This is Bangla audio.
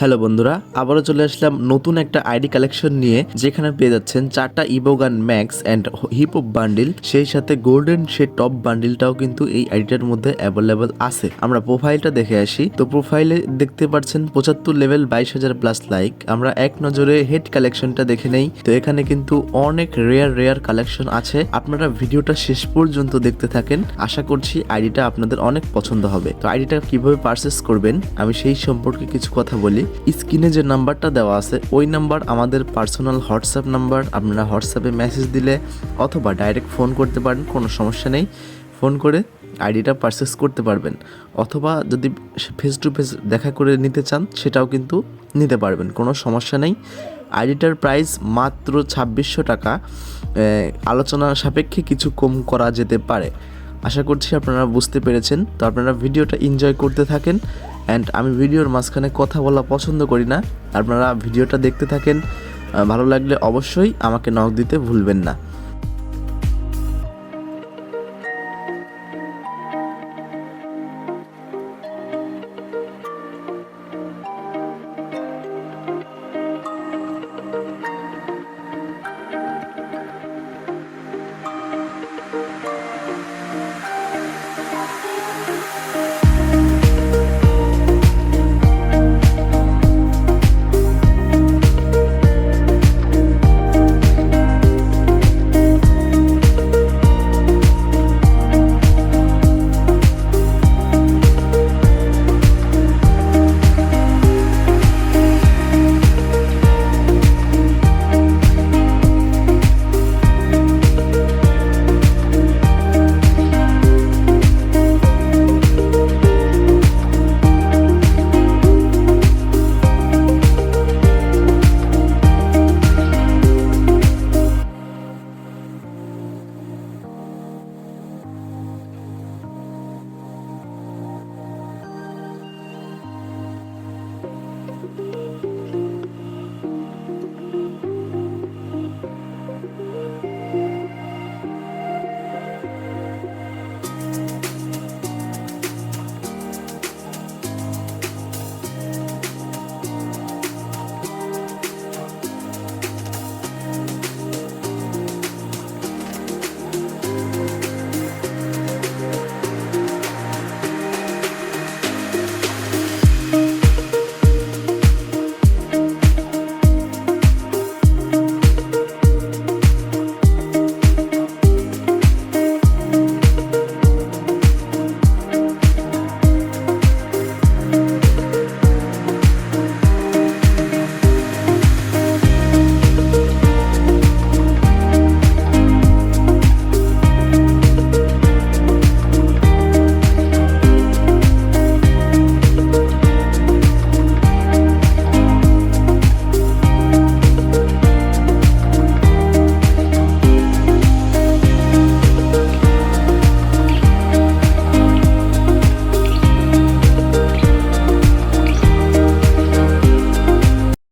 হ্যালো বন্ধুরা, আবারও চলে আসলাম নতুন একটা আইডি কালেকশন নিয়ে, যেখানে পেয়ে যাচ্ছেন চারটা ইবোগান max and hip hop bundle সেই সাথে গোল্ডেন সে টপ বান্ডিলটাও কিন্তু এই আইডিটার মধ্যে অ্যাভেলেবেল আছে। আমরা প্রোফাইলটা দেখে আসি। তো প্রোফাইলে দেখতে পাচ্ছেন পঁচাত্তর লেভেল বাইশ হাজার প্লাস লাইক আমরা এক নজরে হেড কালেকশনটা দেখে নেই। তো এখানে কিন্তু অনেক রেয়ার রেয়ার কালেকশন আছে। আপনারা ভিডিওটা শেষ পর্যন্ত দেখতে থাকেন। আশা করছি আইডিটা আপনাদের অনেক পছন্দ হবে। তো আইডিটা কীভাবে পারচেস করবেন, আমি সেই সম্পর্কে কিছু কথা বলি। স্ক্রিনে যে নাম্বারটা দেওয়া আছে, ওই নাম্বার আমাদের পার্সোনাল হোয়াটসঅ্যাপ নাম্বার, আপনারা হোয়াটসঅ্যাপে মেসেজ দিলে অথবা ডাইরেক্ট ফোন করতে পারেন, কোনো সমস্যা নেই। ফোন করে আইডিটা পারচেস করতে পারবেন। অথবা যদি ফেস টু ফেস দেখা করে নিতে চান, সেটাও কিন্তু নিতে পারবেন, কোনো সমস্যা নেই। আইডিটার প্রাইস মাত্র ছাব্বিশশো টাকা। আলোচনা সাপেক্ষে কিছু কম করা যেতে পারে। আশা করছি আপনারা বুঝতে পেরেছেন। তো আপনারা ভিডিওটা এনজয় করতে থাকেন। অ্যান্ড আমি ভিডিওর মাঝখানে কথা বলা পছন্দ করি না। আপনারা ভিডিওটা দেখতে থাকেন। ভালো লাগলে অবশ্যই আমাকে নখ দিতে ভুলবেন না।